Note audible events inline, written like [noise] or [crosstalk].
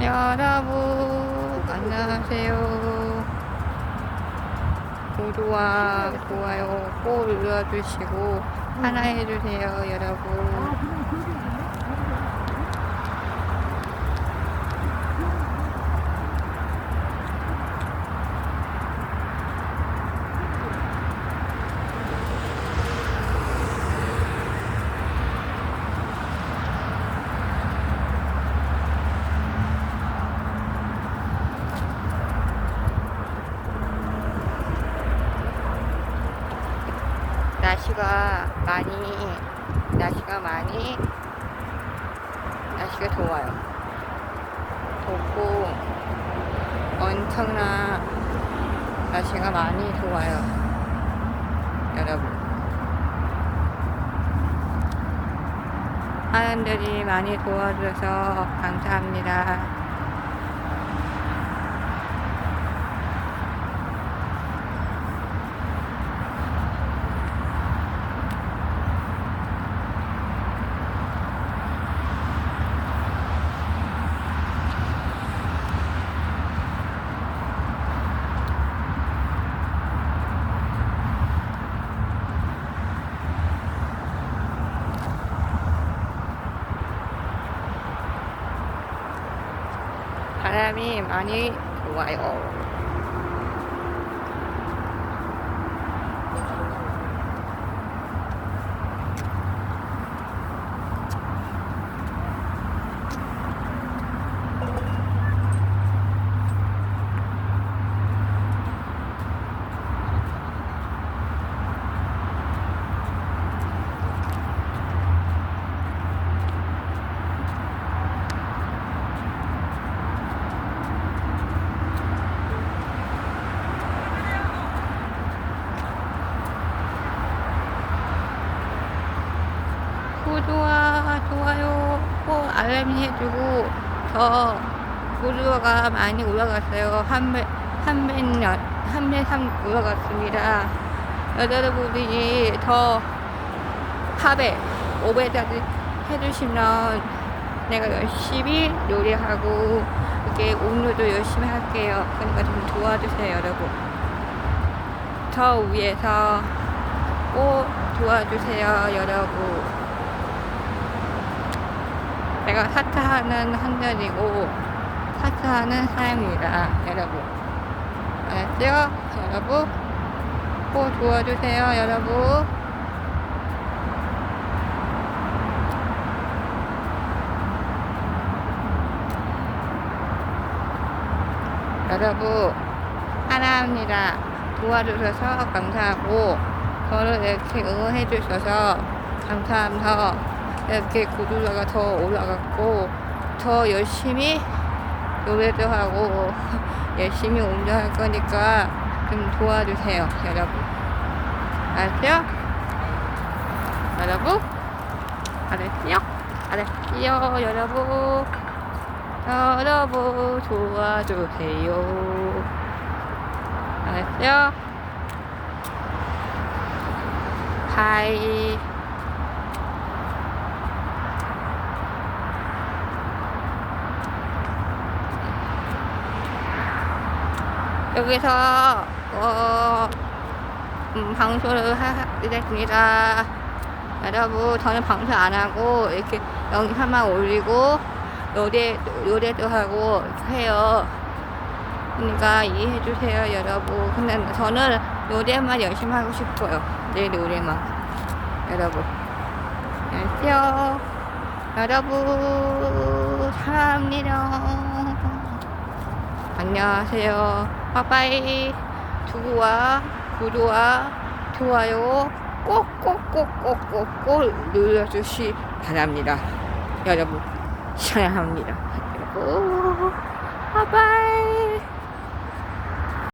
여러분 안녕하세요. 구독과 좋아요 꼭 눌러주시고 하나 해주세요 여러분. 날씨가 많이 날씨가 많이 날씨가 좋아요. 덥고 엄청난 날씨가 많이 좋아요. 여러분. 하나님들이 많이 도와줘서 감사합니다. 바람이 많이 좋아 요. 구독과 좋아요 꼭 알람 해주고 저 구독가 많이 올라갔어요. 한배 한배년 한배 삼 올라갔습니다. 여러분들이 더 4배, 5배까지 해주시면 내가 열심히 요리하고 이렇게 오늘도 열심히 할게요. 그러니까 좀 도와주세요, 여러분. 저 위해서 꼭 도와주세요, 여러분. 내가 사타하는 한전이고 사타하는 사람입니다, 여러분. 알았죠? 여러분, 꼭 도와주세요, 여러분. 여러분, 하나입니다. 도와주셔서 감사하고, 저를 이렇게 응원해 주셔서 감사하면서 이렇게 구독자가 더 올라갔고, 더 열심히 노래도 하고, [laughs] 열심히 운동할 거니까 좀 도와주세요, 여러분. 알았죠? 여러분? 알았죠? 알았지요, 여러분? 여러분, 도와주세요. 알았죠? 하이. 여기서 어, 음, 방송을 하겠습니다. 여러분, 저는 방송 안 하고 이렇게 영상만 올리고 노래 노래도 하고 해요. 그러니까 이해해 주세요, 여러분. 근데 저는 노래만 열심히 하고 싶어요. 내 노래만, 여러분. 알죠? 여러분, 사랑합니다. 안녕하세요. 빠빠이. 두구와 구독과 좋아요 꼭꼭꼭꼭꼭꼭 눌러주시 바랍니다. 여러분, 사랑합니다. 빠빠이.